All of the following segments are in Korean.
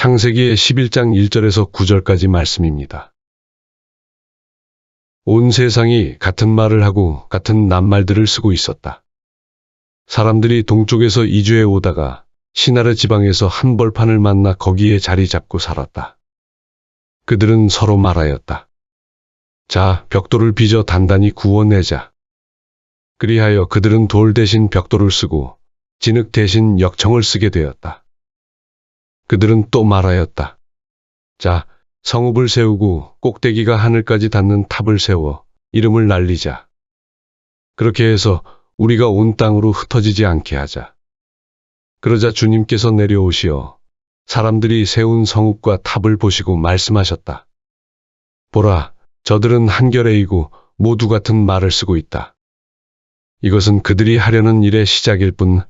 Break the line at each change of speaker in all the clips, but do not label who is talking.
창세기의 11장 1절에서 9절까지 말씀입니다. 온 세상이 같은 말을 하고 같은 낱말들을 쓰고 있었다. 사람들이 동쪽에서 이주해 오다가 시나르 지방에서 한 벌판을 만나 거기에 자리 잡고 살았다. 그들은 서로 말하였다. 자, 벽돌을 빚어 단단히 구워내자. 그리하여 그들은 돌 대신 벽돌을 쓰고 진흙 대신 역청을 쓰게 되었다. 그들은 또 말하였다. 자, 성읍을 세우고 꼭대기가 하늘까지 닿는 탑을 세워 이름을 날리자. 그렇게 해서 우리가 온 땅으로 흩어지지 않게 하자. 그러자 주님께서 내려오시어 사람들이 세운 성읍과 탑을 보시고 말씀하셨다. 보라, 저들은 한결에이고 모두 같은 말을 쓰고 있다. 이것은 그들이 하려는 일의 시작일 뿐,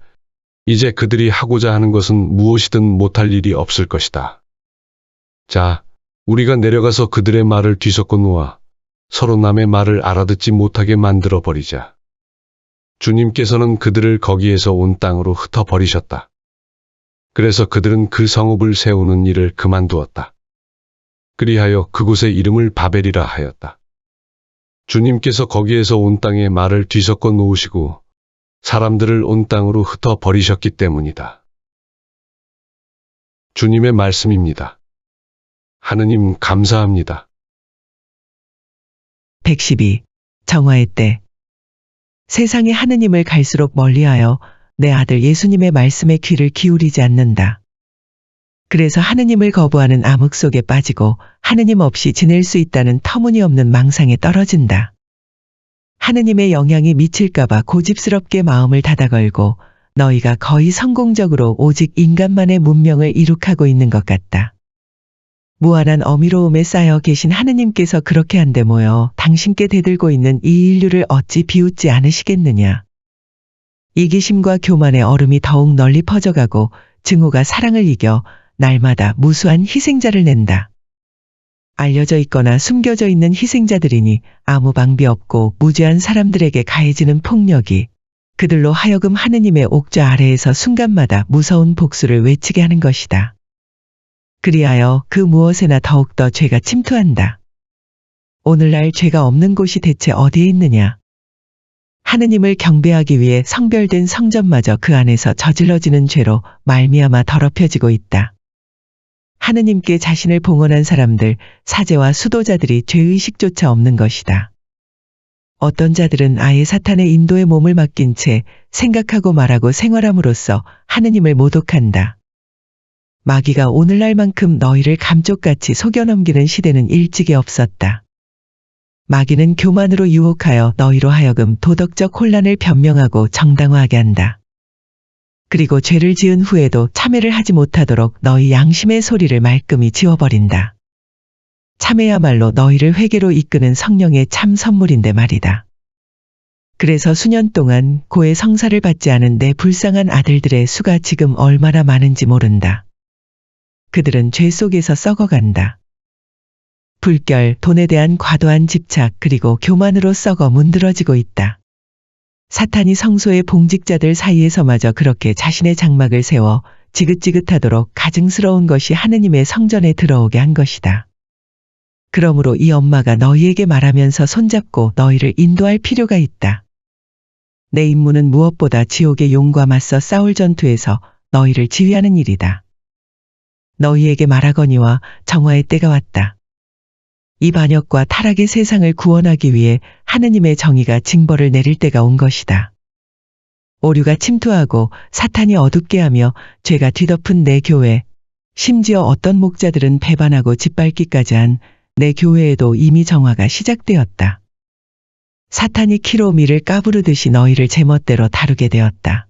이제 그들이 하고자 하는 것은 무엇이든 못할 일이 없을 것이다. 자, 우리가 내려가서 그들의 말을 뒤섞어 놓아 서로 남의 말을 알아듣지 못하게 만들어 버리자. 주님께서는 그들을 거기에서 온 땅으로 흩어 버리셨다. 그래서 그들은 그 성읍을 세우는 일을 그만두었다. 그리하여 그곳의 이름을 바벨이라 하였다. 주님께서 거기에서 온 땅에 말을 뒤섞어 놓으시고 사람들을 온 땅으로 흩어 버리셨기 때문이다. 주님의 말씀입니다. 하느님 감사합니다.
112. 정화의 때. 세상에 하느님을 갈수록 멀리하여 내 아들 예수님의 말씀에 귀를 기울이지 않는다. 그래서 하느님을 거부하는 암흑 속에 빠지고 하느님 없이 지낼 수 있다는 터무니없는 망상에 떨어진다. 하느님의 영향이 미칠까봐 고집스럽게 마음을 닫아걸고 너희가 거의 성공적으로 오직 인간만의 문명을 이룩하고 있는 것 같다. 무한한 어미로움에 쌓여 계신 하느님께서 그렇게 한데 모여 당신께 대들고 있는 이 인류를 어찌 비웃지 않으시겠느냐. 이기심과 교만의 얼음이 더욱 널리 퍼져가고 증오가 사랑을 이겨 날마다 무수한 희생자를 낸다. 알려져 있거나 숨겨져 있는 희생자들이니 아무 방비 없고 무죄한 사람들에게 가해지는 폭력이 그들로 하여금 하느님의 옥좌 아래에서 순간마다 무서운 복수를 외치게 하는 것이다. 그리하여 그 무엇에나 더욱더 죄가 침투한다. 오늘날 죄가 없는 곳이 대체 어디에 있느냐? 하느님을 경배하기 위해 성별된 성전마저 그 안에서 저질러지는 죄로 말미암아 더럽혀지고 있다. 하느님께 자신을 봉헌한 사람들, 사제와 수도자들이 죄의식조차 없는 것이다. 어떤 자들은 아예 사탄의 인도에 몸을 맡긴 채 생각하고 말하고 생활함으로써 하느님을 모독한다. 마귀가 오늘날만큼 너희를 감쪽같이 속여넘기는 시대는 일찍이 없었다. 마귀는 교만으로 유혹하여 너희로 하여금 도덕적 혼란을 변명하고 정당화하게 한다. 그리고 죄를 지은 후에도 참회를 하지 못하도록 너희 양심의 소리를 말끔히 지워버린다. 참회야말로 너희를 회개로 이끄는 성령의 참 선물인데 말이다. 그래서 수년 동안 고의 성사를 받지 않은 내 불쌍한 아들들의 수가 지금 얼마나 많은지 모른다. 그들은 죄 속에서 썩어간다. 불결, 돈에 대한 과도한 집착, 그리고 교만으로 썩어 문드러지고 있다. 사탄이 성소의 봉직자들 사이에서마저 그렇게 자신의 장막을 세워 지긋지긋하도록 가증스러운 것이 하느님의 성전에 들어오게 한 것이다. 그러므로 이 엄마가 너희에게 말하면서 손잡고 너희를 인도할 필요가 있다. 내 임무는 무엇보다 지옥의 용과 맞서 싸울 전투에서 너희를 지휘하는 일이다. 너희에게 말하거니와 정화의 때가 왔다. 이 반역과 타락의 세상을 구원하기 위해 하느님의 정의가 징벌을 내릴 때가 온 것이다. 오류가 침투하고 사탄이 어둡게 하며 죄가 뒤덮은 내 교회, 심지어 어떤 목자들은 배반하고 짓밟기까지 한 내 교회에도 이미 정화가 시작되었다. 사탄이 키로미를 까부르듯이 너희를 제멋대로 다루게 되었다.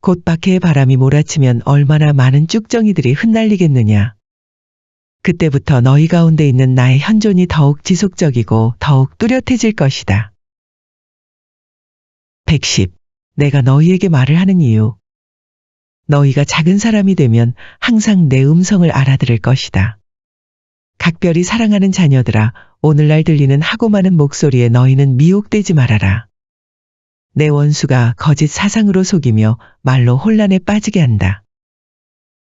곧 박해의 바람이 몰아치면 얼마나 많은 쭉정이들이 흩날리겠느냐. 그때부터 너희 가운데 있는 나의 현존이 더욱 지속적이고 더욱 뚜렷해질 것이다. 110. 내가 너희에게 말을 하는 이유. 너희가 작은 사람이 되면 항상 내 음성을 알아들을 것이다. 각별히 사랑하는 자녀들아, 오늘날 들리는 하고 많은 목소리에 너희는 미혹되지 말아라. 내 원수가 거짓 사상으로 속이며 말로 혼란에 빠지게 한다.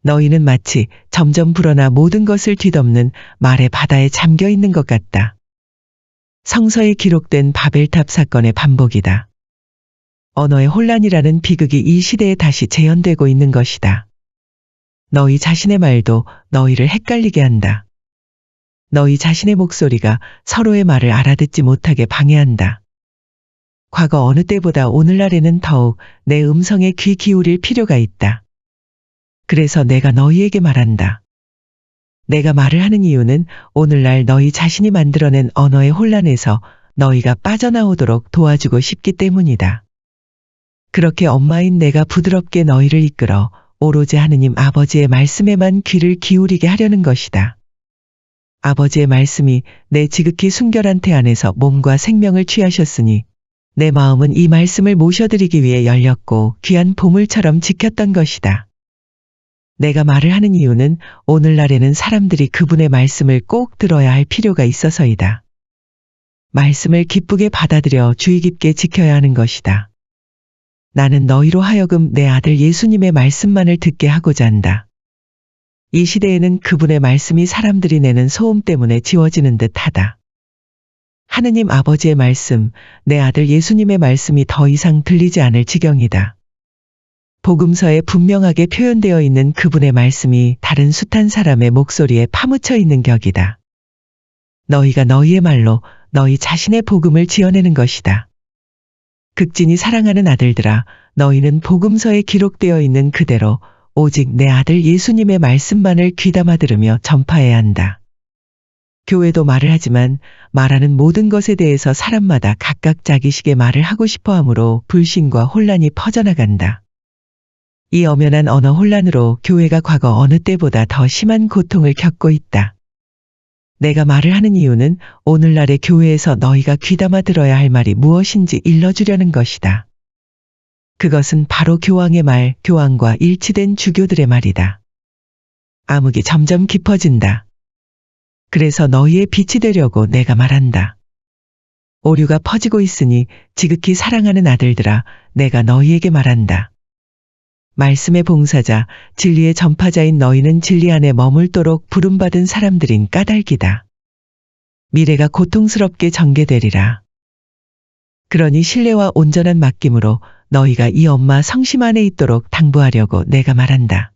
너희는 마치 점점 불어나 모든 것을 뒤덮는 말의 바다에 잠겨 있는 것 같다. 성서에 기록된 바벨탑 사건의 반복이다. 언어의 혼란이라는 비극이 이 시대에 다시 재현되고 있는 것이다. 너희 자신의 말도 너희를 헷갈리게 한다. 너희 자신의 목소리가 서로의 말을 알아듣지 못하게 방해한다. 과거 어느 때보다 오늘날에는 더욱 내 음성에 귀 기울일 필요가 있다. 그래서 내가 너희에게 말한다. 내가 말을 하는 이유는 오늘날 너희 자신이 만들어낸 언어의 혼란에서 너희가 빠져나오도록 도와주고 싶기 때문이다. 그렇게 엄마인 내가 부드럽게 너희를 이끌어 오로지 하느님 아버지의 말씀에만 귀를 기울이게 하려는 것이다. 아버지의 말씀이 내 지극히 순결한 태 안에서 몸과 생명을 취하셨으니 내 마음은 이 말씀을 모셔드리기 위해 열렸고 귀한 보물처럼 지켰던 것이다. 내가 말을 하는 이유는 오늘날에는 사람들이 그분의 말씀을 꼭 들어야 할 필요가 있어서이다. 말씀을 기쁘게 받아들여 주의 깊게 지켜야 하는 것이다. 나는 너희로 하여금 내 아들 예수님의 말씀만을 듣게 하고자 한다. 이 시대에는 그분의 말씀이 사람들이 내는 소음 때문에 지워지는 듯 하다. 하느님 아버지의 말씀, 내 아들 예수님의 말씀이 더 이상 들리지 않을 지경이다. 복음서에 분명하게 표현되어 있는 그분의 말씀이 다른 숱한 사람의 목소리에 파묻혀 있는 격이다. 너희가 너희의 말로 너희 자신의 복음을 지어내는 것이다. 극진이 사랑하는 아들들아, 너희는 복음서에 기록되어 있는 그대로 오직 내 아들 예수님의 말씀만을 귀담아 들으며 전파해야 한다. 교회도 말을 하지만 말하는 모든 것에 대해서 사람마다 각각 자기식의 말을 하고 싶어 하므로 불신과 혼란이 퍼져나간다. 이 엄연한 언어 혼란으로 교회가 과거 어느 때보다 더 심한 고통을 겪고 있다. 내가 말을 하는 이유는 오늘날의 교회에서 너희가 귀담아 들어야 할 말이 무엇인지 일러주려는 것이다. 그것은 바로 교황의 말, 교황과 일치된 주교들의 말이다. 암흑이 점점 깊어진다. 그래서 너희의 빛이 되려고 내가 말한다. 오류가 퍼지고 있으니 지극히 사랑하는 아들들아, 내가 너희에게 말한다. 말씀의 봉사자, 진리의 전파자인 너희는 진리 안에 머물도록 부름받은 사람들인 까닭이다. 미래가 고통스럽게 전개되리라. 그러니 신뢰와 온전한 맡김으로 너희가 이 엄마 성심 안에 있도록 당부하려고 내가 말한다.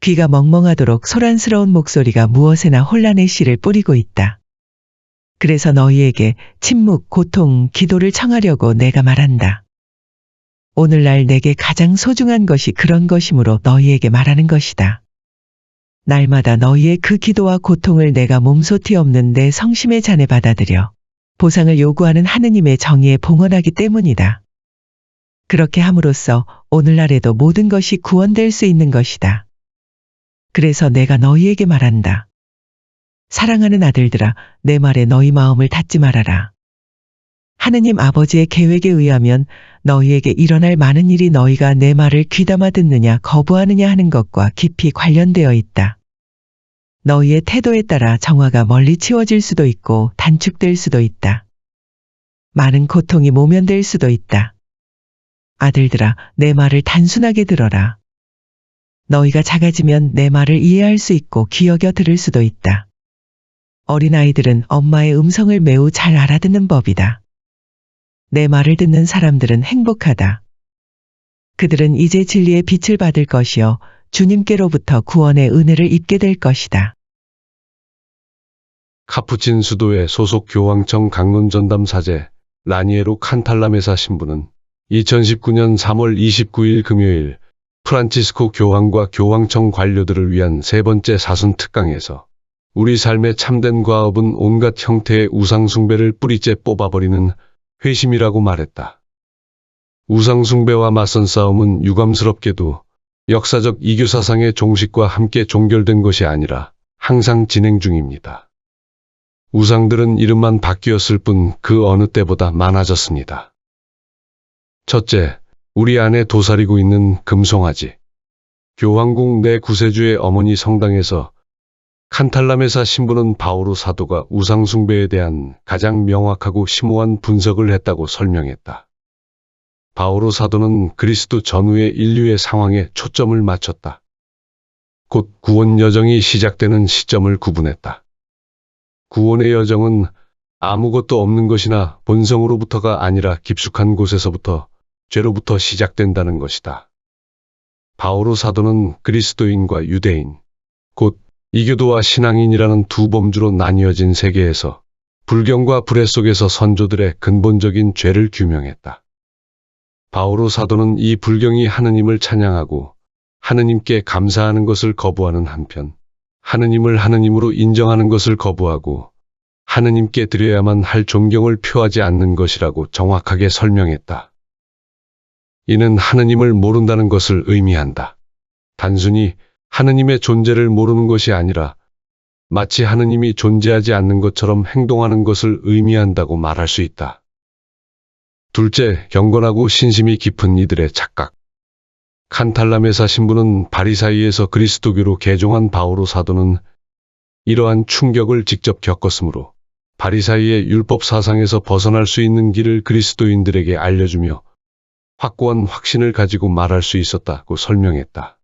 귀가 멍멍하도록 소란스러운 목소리가 무엇에나 혼란의 씨를 뿌리고 있다. 그래서 너희에게 침묵, 고통, 기도를 청하려고 내가 말한다. 오늘날 내게 가장 소중한 것이 그런 것이므로 너희에게 말하는 것이다. 날마다 너희의 그 기도와 고통을 내가 몸소티 없는 내 성심의 잔에 받아들여 보상을 요구하는 하느님의 정의에 봉헌하기 때문이다. 그렇게 함으로써 오늘날에도 모든 것이 구원될 수 있는 것이다. 그래서 내가 너희에게 말한다. 사랑하는 아들들아, 내 말에 너희 마음을 닫지 말아라. 하느님 아버지의 계획에 의하면 너희에게 일어날 많은 일이 너희가 내 말을 귀담아 듣느냐 거부하느냐 하는 것과 깊이 관련되어 있다. 너희의 태도에 따라 정화가 멀리 치워질 수도 있고 단축될 수도 있다. 많은 고통이 모면될 수도 있다. 아들들아, 내 말을 단순하게 들어라. 너희가 작아지면 내 말을 이해할 수 있고 귀여겨 들을 수도 있다. 어린아이들은 엄마의 음성을 매우 잘 알아듣는 법이다. 내 말을 듣는 사람들은 행복하다. 그들은 이제 진리의 빛을 받을 것이요 주님께로부터 구원의 은혜를 입게 될 것이다.
카푸친 수도의 소속 교황청 강론 전담 사제 라니에로 칸탈라메사 신부는 2019년 3월 29일 금요일 프란치스코 교황과 교황청 관료들을 위한 세 번째 사순 특강에서 우리 삶의 참된 과업은 온갖 형태의 우상숭배를 뿌리째 뽑아버리는 회심이라고 말했다. 우상숭배와 맞선 싸움은 유감스럽게도 역사적 이교사상의 종식과 함께 종결된 것이 아니라 항상 진행 중입니다. 우상들은 이름만 바뀌었을 뿐 그 어느 때보다 많아졌습니다. 첫째, 우리 안에 도사리고 있는 금송아지. 교황궁 내 구세주의 어머니 성당에서 칸탈라메사 신부는 바오로 사도가 우상숭배에 대한 가장 명확하고 심오한 분석을 했다고 설명했다. 바오로 사도는 그리스도 전후의 인류의 상황에 초점을 맞췄다. 곧 구원 여정이 시작되는 시점을 구분했다. 구원의 여정은 아무것도 없는 것이나 본성으로부터가 아니라 깊숙한 곳에서부터 죄로부터 시작된다는 것이다. 바오로 사도는 그리스도인과 유대인, 곧 이교도와 신앙인이라는 두 범주로 나뉘어진 세계에서 불경과 불의 속에서 선조들의 근본적인 죄를 규명했다. 바오로 사도는 이 불경이 하느님을 찬양하고 하느님께 감사하는 것을 거부하는 한편 하느님을 하느님으로 인정하는 것을 거부하고 하느님께 드려야만 할 존경을 표하지 않는 것이라고 정확하게 설명했다. 이는 하느님을 모른다는 것을 의미한다. 단순히 하느님의 존재를 모르는 것이 아니라 마치 하느님이 존재하지 않는 것처럼 행동하는 것을 의미한다고 말할 수 있다. 둘째, 경건하고 신심이 깊은 이들의 착각. 칸탈라메사 신부는 바리사이에서 그리스도교로 개종한 바오로 사도는 이러한 충격을 직접 겪었으므로 바리사이의 율법 사상에서 벗어날 수 있는 길을 그리스도인들에게 알려주며 확고한 확신을 가지고 말할 수 있었다고 설명했다.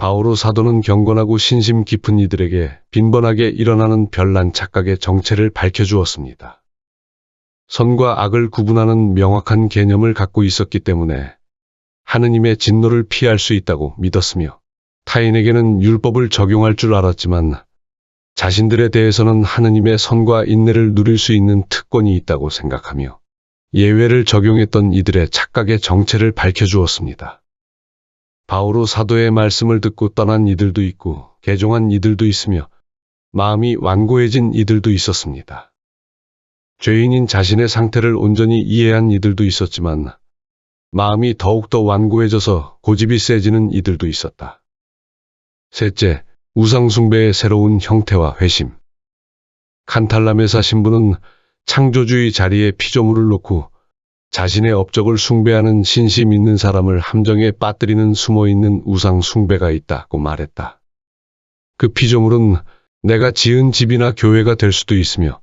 바오로 사도는 경건하고 신심 깊은 이들에게 빈번하게 일어나는 별난 착각의 정체를 밝혀주었습니다. 선과 악을 구분하는 명확한 개념을 갖고 있었기 때문에 하느님의 진노를 피할 수 있다고 믿었으며 타인에게는 율법을 적용할 줄 알았지만 자신들에 대해서는 하느님의 선과 인내를 누릴 수 있는 특권이 있다고 생각하며 예외를 적용했던 이들의 착각의 정체를 밝혀주었습니다. 바오로 사도의 말씀을 듣고 떠난 이들도 있고 개종한 이들도 있으며 마음이 완고해진 이들도 있었습니다. 죄인인 자신의 상태를 온전히 이해한 이들도 있었지만 마음이 더욱더 완고해져서 고집이 세지는 이들도 있었다. 셋째, 우상숭배의 새로운 형태와 회심. 칸탈라메사 신부는 창조주의 자리에 피조물을 놓고 자신의 업적을 숭배하는 신심 있는 사람을 함정에 빠뜨리는 숨어있는 우상 숭배가 있다고 말했다. 그 피조물은 내가 지은 집이나 교회가 될 수도 있으며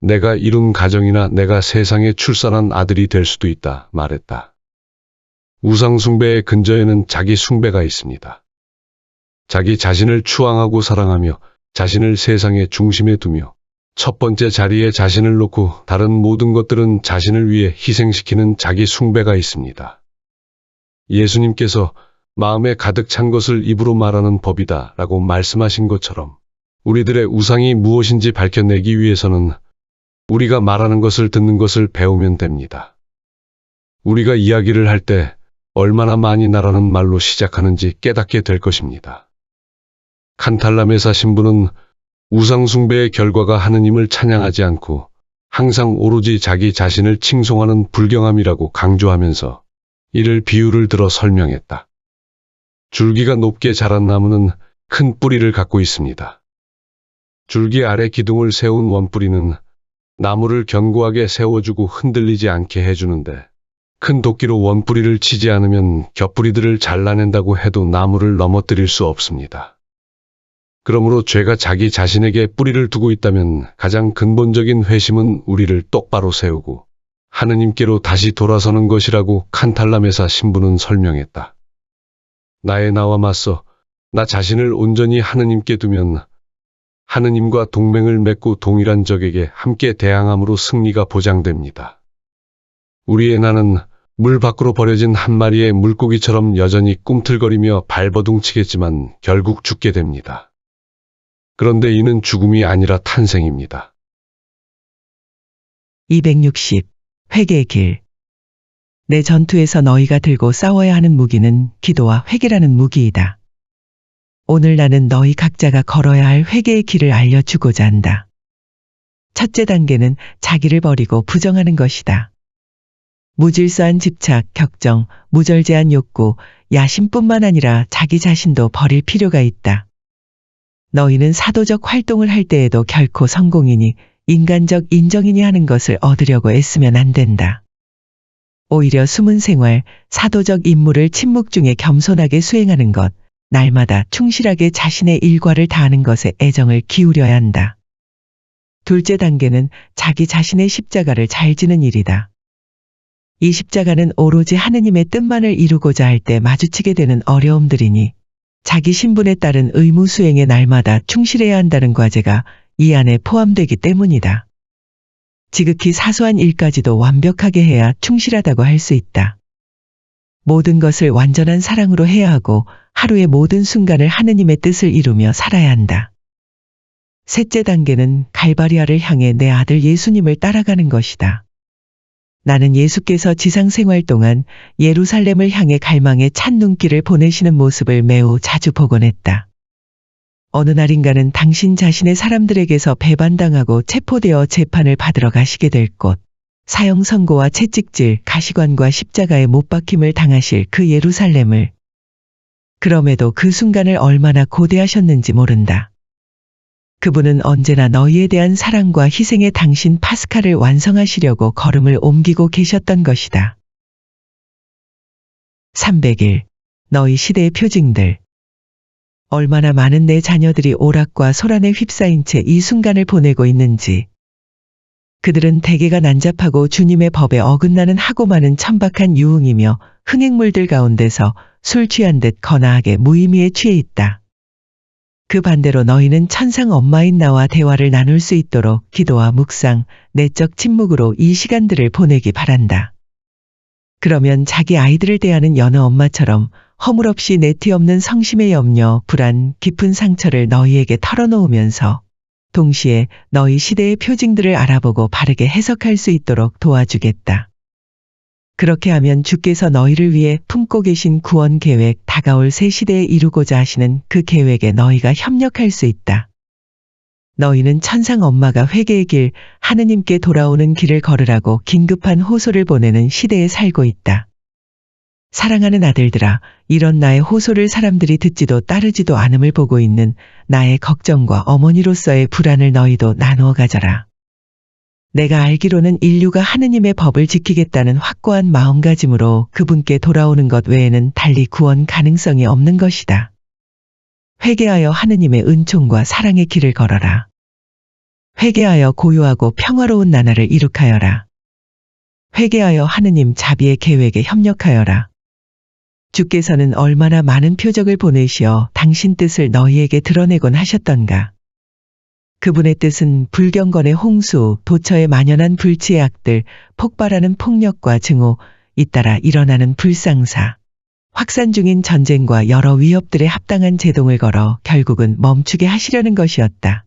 내가 이룬 가정이나 내가 세상에 출산한 아들이 될 수도 있다 말했다. 우상 숭배의 근저에는 자기 숭배가 있습니다. 자기 자신을 추앙하고 사랑하며 자신을 세상의 중심에 두며 첫 번째 자리에 자신을 놓고 다른 모든 것들은 자신을 위해 희생시키는 자기 숭배가 있습니다. 예수님께서 마음에 가득 찬 것을 입으로 말하는 법이다 라고 말씀하신 것처럼 우리들의 우상이 무엇인지 밝혀내기 위해서는 우리가 말하는 것을 듣는 것을 배우면 됩니다. 우리가 이야기를 할 때 얼마나 많이 나라는 말로 시작하는지 깨닫게 될 것입니다. 칸탈라메사 신부는 우상숭배의 결과가 하느님을 찬양하지 않고 항상 오로지 자기 자신을 칭송하는 불경함이라고 강조하면서 이를 비유를 들어 설명했다. 줄기가 높게 자란 나무는 큰 뿌리를 갖고 있습니다. 줄기 아래 기둥을 세운 원뿌리는 나무를 견고하게 세워주고 흔들리지 않게 해주는데 큰 도끼로 원뿌리를 치지 않으면 겹뿌리들을 잘라낸다고 해도 나무를 넘어뜨릴 수 없습니다. 그러므로 죄가 자기 자신에게 뿌리를 두고 있다면 가장 근본적인 회심은 우리를 똑바로 세우고 하느님께로 다시 돌아서는 것이라고 칸탈라메사 신부는 설명했다. 나의 나와 맞서 나 자신을 온전히 하느님께 두면 하느님과 동맹을 맺고 동일한 적에게 함께 대항함으로 승리가 보장됩니다. 우리의 나는 물 밖으로 버려진 한 마리의 물고기처럼 여전히 꿈틀거리며 발버둥치겠지만 결국 죽게 됩니다. 그런데 이는 죽음이 아니라 탄생입니다.
260. 회개의 길. 내 전투에서 너희가 들고 싸워야 하는 무기는 기도와 회개라는 무기이다. 오늘 나는 너희 각자가 걸어야 할 회개의 길을 알려주고자 한다. 첫째 단계는 자기를 버리고 부정하는 것이다. 무질서한 집착, 격정, 무절제한 욕구, 야심뿐만 아니라 자기 자신도 버릴 필요가 있다. 너희는 사도적 활동을 할 때에도 결코 성공이니 인간적 인정이니 하는 것을 얻으려고 애쓰면 안 된다. 오히려 숨은 생활, 사도적 임무를 침묵 중에 겸손하게 수행하는 것, 날마다 충실하게 자신의 일과를 다하는 것에 애정을 기울여야 한다. 둘째 단계는 자기 자신의 십자가를 잘 지는 일이다. 이 십자가는 오로지 하느님의 뜻만을 이루고자 할 때 마주치게 되는 어려움들이니 자기 신분에 따른 의무 수행에 날마다 충실해야 한다는 과제가 이 안에 포함되기 때문이다. 지극히 사소한 일까지도 완벽하게 해야 충실하다고 할 수 있다. 모든 것을 완전한 사랑으로 해야 하고 하루의 모든 순간을 하느님의 뜻을 이루며 살아야 한다. 셋째 단계는 갈바리아를 향해 내 아들 예수님을 따라가는 것이다. 나는 예수께서 지상 생활 동안 예루살렘을 향해 갈망의 찬 눈길을 보내시는 모습을 매우 자주 보곤 했다. 어느 날인가는 당신 자신의 사람들에게서 배반당하고 체포되어 재판을 받으러 가시게 될 곳, 사형 선고와 채찍질, 가시관과 십자가에 못 박힘을 당하실 그 예루살렘을 그럼에도 그 순간을 얼마나 고대하셨는지 모른다. 그분은 언제나 너희에 대한 사랑과 희생의 당신 파스칼을 완성하시려고 걸음을 옮기고 계셨던 것이다. 300일. 너희 시대의 표징들. 얼마나 많은 내 자녀들이 오락과 소란에 휩싸인 채 이 순간을 보내고 있는지. 그들은 대개가 난잡하고 주님의 법에 어긋나는 하고 많은 천박한 유흥이며 흥행물들 가운데서 술 취한 듯 거나하게 무의미에 취해 있다. 그 반대로 너희는 천상 엄마인 나와 대화를 나눌 수 있도록 기도와 묵상, 내적 침묵으로 이 시간들을 보내기 바란다. 그러면 자기 아이들을 대하는 여느 엄마처럼 허물없이 내티 없는 성심의 염려, 불안, 깊은 상처를 너희에게 털어놓으면서 동시에 너희 시대의 표징들을 알아보고 바르게 해석할 수 있도록 도와주겠다. 그렇게 하면 주께서 너희를 위해 품고 계신 구원 계획, 다가올 새 시대에 이루고자 하시는 그 계획에 너희가 협력할 수 있다. 너희는 천상 엄마가 회개의 길, 하느님께 돌아오는 길을 걸으라고 긴급한 호소를 보내는 시대에 살고 있다. 사랑하는 아들들아, 이런 나의 호소를 사람들이 듣지도 따르지도 않음을 보고 있는 나의 걱정과 어머니로서의 불안을 너희도 나누어 가져라. 내가 알기로는 인류가 하느님의 법을 지키겠다는 확고한 마음가짐으로 그분께 돌아오는 것 외에는 달리 구원 가능성이 없는 것이다. 회개하여 하느님의 은총과 사랑의 길을 걸어라. 회개하여 고요하고 평화로운 나날을 이룩하여라. 회개하여 하느님 자비의 계획에 협력하여라. 주께서는 얼마나 많은 표적을 보내시어 당신 뜻을 너희에게 드러내곤 하셨던가. 그분의 뜻은 불경건의 홍수, 도처에 만연한 불치의 악들, 폭발하는 폭력과 증오, 잇따라 일어나는 불상사, 확산 중인 전쟁과 여러 위협들에 합당한 제동을 걸어 결국은 멈추게 하시려는 것이었다.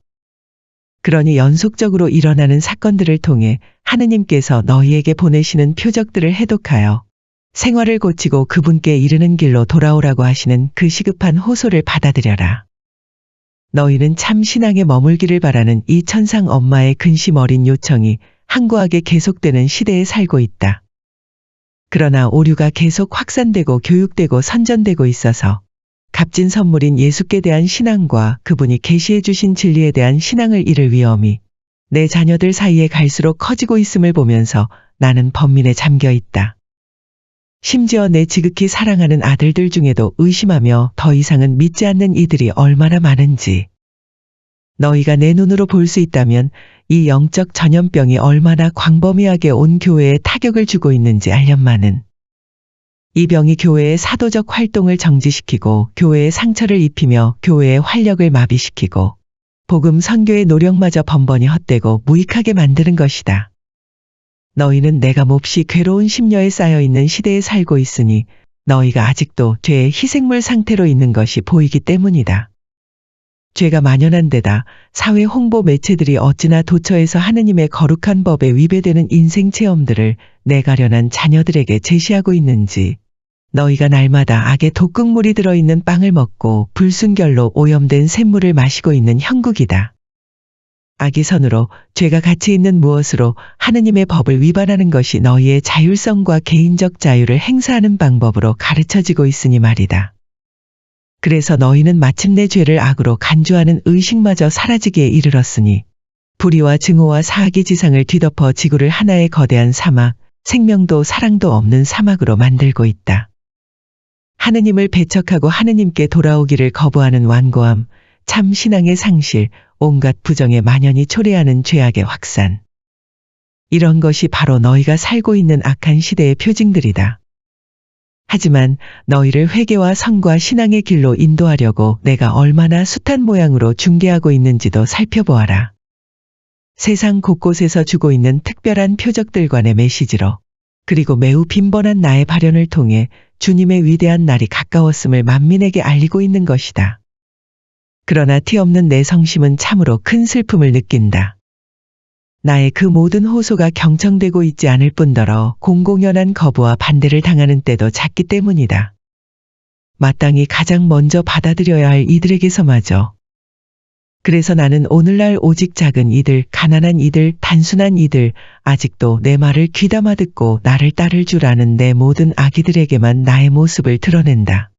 그러니 연속적으로 일어나는 사건들을 통해 하느님께서 너희에게 보내시는 표적들을 해독하여 생활을 고치고 그분께 이르는 길로 돌아오라고 하시는 그 시급한 호소를 받아들여라. 너희는 참 신앙에 머물기를 바라는 이 천상 엄마의 근심 어린 요청이 항구하게 계속되는 시대에 살고 있다. 그러나 오류가 계속 확산되고 교육되고 선전되고 있어서 값진 선물인 예수께 대한 신앙과 그분이 계시해 주신 진리에 대한 신앙을 잃을 위험이 내 자녀들 사이에 갈수록 커지고 있음을 보면서 나는 번민에 잠겨 있다. 심지어 내 지극히 사랑하는 아들들 중에도 의심하며 더 이상은 믿지 않는 이들이 얼마나 많은지. 너희가 내 눈으로 볼 수 있다면 이 영적 전염병이 얼마나 광범위하게 온 교회에 타격을 주고 있는지 알련마는. 이 병이 교회의 사도적 활동을 정지시키고 교회의 상처를 입히며 교회의 활력을 마비시키고 복음 선교의 노력마저 번번이 헛되고 무익하게 만드는 것이다. 너희는 내가 몹시 괴로운 심려에 쌓여 있는 시대에 살고 있으니 너희가 아직도 죄의 희생물 상태로 있는 것이 보이기 때문이다. 죄가 만연한 데다 사회 홍보 매체들이 어찌나 도처에서 하느님의 거룩한 법에 위배되는 인생 체험들을 내 가련한 자녀들에게 제시하고 있는지 너희가 날마다 악의 독극물이 들어있는 빵을 먹고 불순결로 오염된 샘물을 마시고 있는 형국이다. 악이 선으로 죄가 같이 있는 무엇으로 하느님의 법을 위반하는 것이 너희의 자율성과 개인적 자유를 행사하는 방법으로 가르쳐지고 있으니 말이다. 그래서 너희는 마침내 죄를 악으로 간주하는 의식마저 사라지기에 이르렀으니 불의와 증오와 사악의 지상을 뒤덮어 지구를 하나의 거대한 사막, 생명도 사랑도 없는 사막으로 만들고 있다. 하느님을 배척하고 하느님께 돌아오기를 거부하는 완고함, 참 신앙의 상실, 온갖 부정에 만연히 초래하는 죄악의 확산. 이런 것이 바로 너희가 살고 있는 악한 시대의 표징들이다. 하지만 너희를 회개와 선과 신앙의 길로 인도하려고 내가 얼마나 숱한 모양으로 중개하고 있는지도 살펴보아라. 세상 곳곳에서 주고 있는 특별한 표적들과 내 메시지로 그리고 매우 빈번한 나의 발현을 통해 주님의 위대한 날이 가까웠음을 만민에게 알리고 있는 것이다. 그러나 티 없는 내 성심은 참으로 큰 슬픔을 느낀다. 나의 그 모든 호소가 경청되고 있지 않을 뿐더러 공공연한 거부와 반대를 당하는 때도 잦기 때문이다. 마땅히 가장 먼저 받아들여야 할 이들에게서마저. 그래서 나는 오늘날 오직 작은 이들, 가난한 이들, 단순한 이들, 아직도 내 말을 귀담아 듣고 나를 따를 줄 아는 내 모든 아기들에게만 나의 모습을 드러낸다.